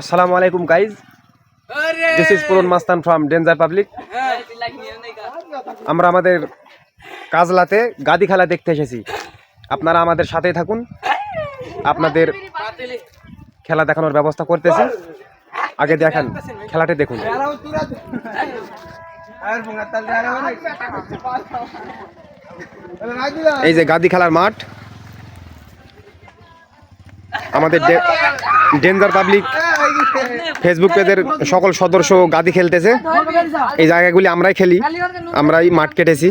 আসসালামু আলাইকুম guys this is পুরন মাস্তান ফ্রম ডেঞ্জার পাবলিক আমরা আমাদের কাজলাতে গাদি খেলা দেখতে এসেছি। আপনারা আমাদের সাথেই থাকুন। আপনাদের খেলা দেখানোর ব্যবস্থা করতেছি। আগে দেখান খেলাটি দেখুন। এই যে গাদি খেলার মাঠ। আমাদের ডেঞ্জার পাবলিক ফেসবুক পেজের সকল সদস্য গাদি খেলতেছে। এই জায়গাগুলি আমরাই খেলি, আমরাই মাঠ কেটেছি।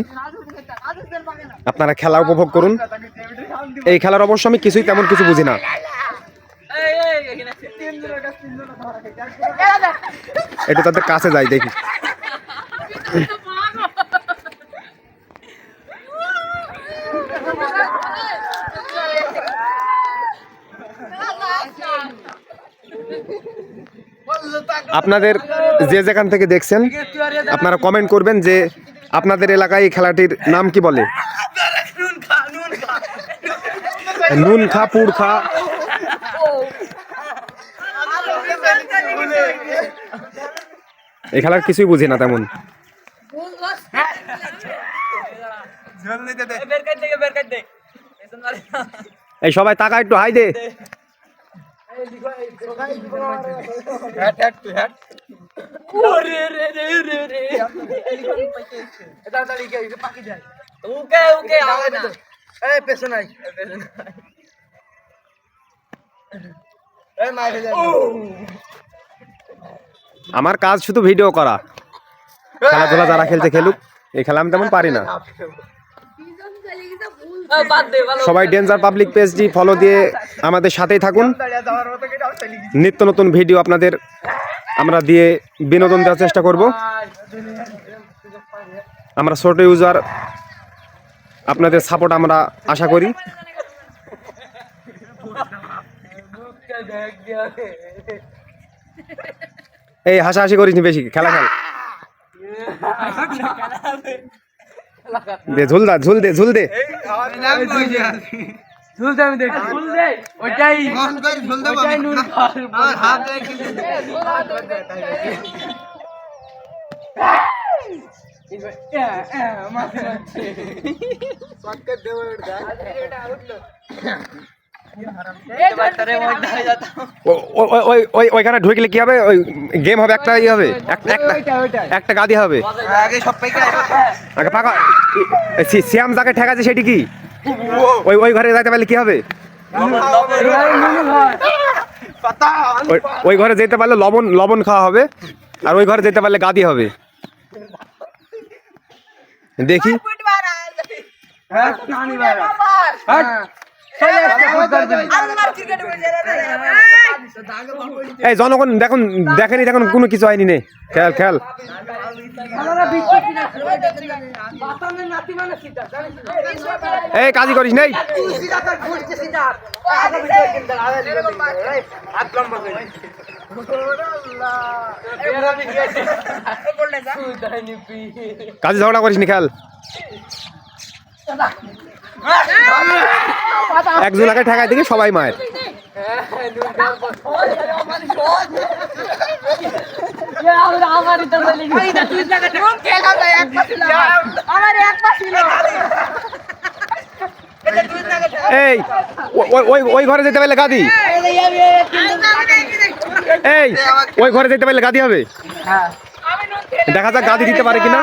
আপনারা খেলা উপভোগ করুন। এই খেলার অবশ্য আমি কিছুই তেমন কিছু বুঝি না। একটু তাদের কাছে যাই দেখি। আপনাদের যে যেখান থেকে দেখছেন আপনারা কমেন্ট করবেন যে আপনাদের এলাকায় এই খেলাটির নাম কি বলে? নুন খা পুর খা। এই খেলার কিছুই বুঝি না তেমন। এই সবাই টাকা একটু হাই দে। ওকে ওকে হবে না। এই পেছন নাই এই মাইরে যাই। আমার কাজ শুধু ভিডিও করা। খেলাধুলা যারা খেলতে খেলুক এই খেলা আমি তেমন পারি না। সবাই ডেঞ্জার পাবলিক পেজটি ফলো দিয়ে আমাদের সাথেই থাকুন। নিত্য নতুন ভিডিও আপনাদের আমরা দিয়ে বিনোদন দেওয়ার চেষ্টা করব। আমরা ছোট ইউজার আপনাদের সাপোর্ট আমরা আশা করি। এই হাসাহাসি করিস বেশি, খেলা খেল। দে ঝুল দা ঝুল দে ঝুল দে ঝুলতে আমি দেখি ঝুলতে ওইটাই ওইটাই নুন খাওয়ার হাত ও- ও- ও- ওই ওই ওইখানে ঢুকলে কি হবে? ওই গেম হবে একটা ই হবে। এক- একটা একটা গাদি হবে। আগে সব পাইকা ফাঁকা এ- যাকে ঠেকাছে সেটি কি? ওই ওই ঘরে যাইতে পারলে কি হবে? ওই- ওই ঘরে যেতে পারলে লবণ লবণ খাওয়া হবে। আর ওই ঘরে যেতে পারলে গাদি হবে। দেখি। এই জনগণ দেখুন দেখেনি দেখুন কোনো কিছু হয়নি নে খেল খেল এই কাজই করিস নেই কাজে ঝগড়া করিস নি খেল একজন আগে ঠেকায় দিকে সবাই মায়ের। এই ওই ওই ওই ঘরে যেতে পারলে গাদি। এই ওই ঘরে যেতে পারলে গাদি হবে। দেখা যাক গাদি দিতে পারে কিনা।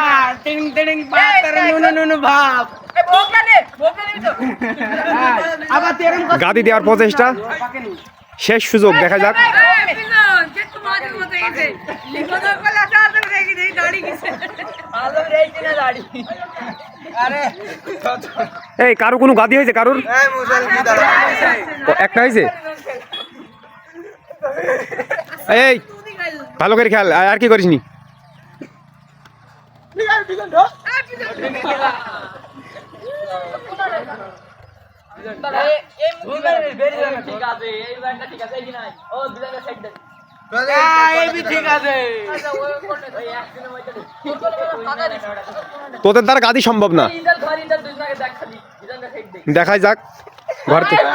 গাদি দেওয়ার প্রচেষ্টা। শেষ সুযোগ দেখা যাক। এই কারও কোনো গাদি হয়েছে কারোর? একটা হয়েছে? এই ভালো করে খেয়াল আর কি করিস নি ঠিক আছে এই ব্যান্ডটা ঠিক আছে এই কি নাই ও দুজনে সাইড দে ঠিক আছে ওই একদিনের মধ্যে তোদের দ্বারা গাদি সম্ভব না। দেখাই যাক ঘর থেকে।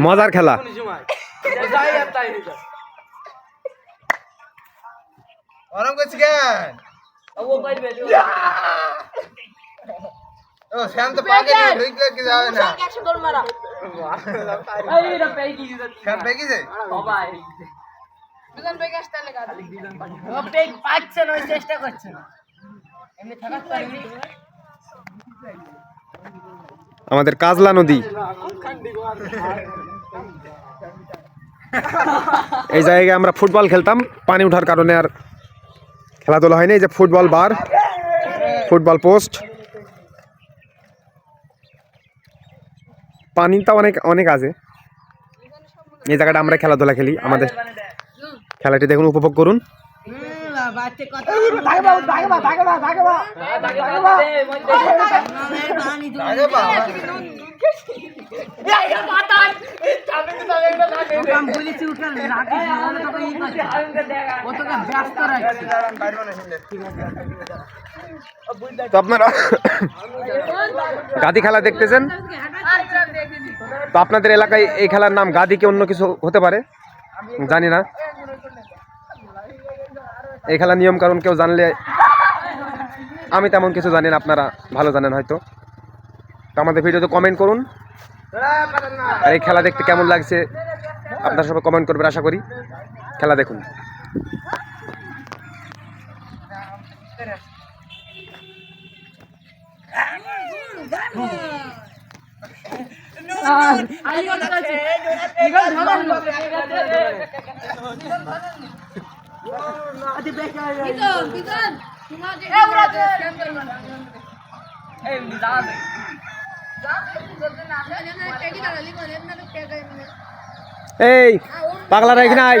মজার খেলা। করছি কেন? ঢুকে কি যাবে না. চেষ্টা করছে পারবি আমাদের কাজলা নদী। এই জায়গায় আমরা ফুটবল খেলতাম পানি ওঠার কারণে আর খেলাধুলা হয়নি, এই যে ফুটবল বার, ফুটবল পোস্ট। পানিটা অনেক অনেক আছে। এই জায়গাটা আমরা খেলাধুলা খেলি, আমাদের খেলাটি দেখুন, উপভোগ করুন। তো আপনারা গাদি খেলা দেখতেছেন? তো আপনাদের এলাকায় এই খেলার নাম গাদি কি অন্য কিছু হতে পারে? জানি না। এই খেলার নিয়ম কারণ কেউ জানলে, আমি তেমন কিছু জানি না, আপনারা ভালো জানেন হয়তো। তো আমাদের ভিডিওতে কমেন্ট করুন। আর এই খেলা দেখতে কেমন লাগছে আপনার সবাই কমেন্ট করবেন আশা করি খেলা দেখুন বিজন তোমার যে স্ক্যান করবে না টেকি দাঁড়া লিখো না তো টেকা এই পাগলারা এখানে আয়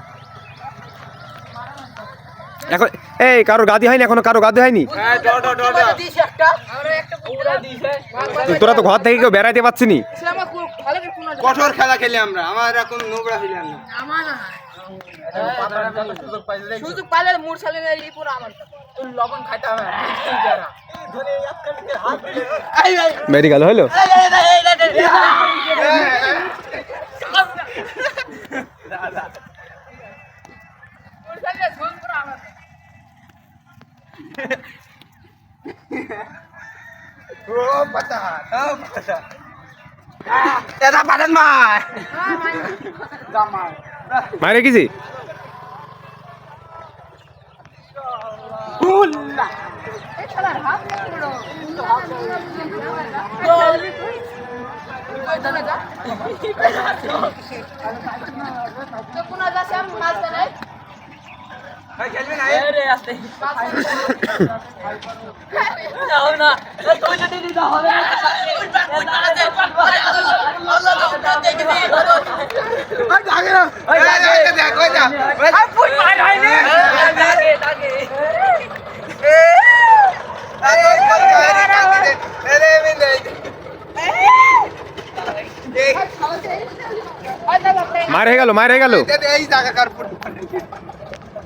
এখন এই কারোর গাদি হয়নি? এখনও কারও গাদি হয়নি? দিছে তোরা তো ঘর থেকে কেউ বেড়াইতে পারছি নি? কঠোর খেলা খেলি আমরা। আমার এখন নোংরা খেলি না। আমার না সুযোগ পাইলে মুর পুরো আমার লবণ খাইতে হবে। বেরি গেল হইল? মুর আমার ও পাতা ও পাতা এটা পুরো তো কোন যাচ্ছে আমি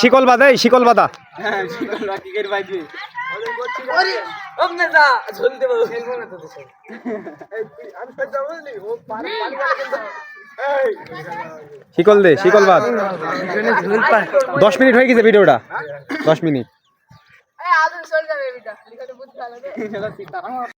শিকল বাদে শিকল বাদা শিকল দে, শিকল বাদ দশ মিনিট হয়ে গেছে ভিডিওটা। দশ মিনিট।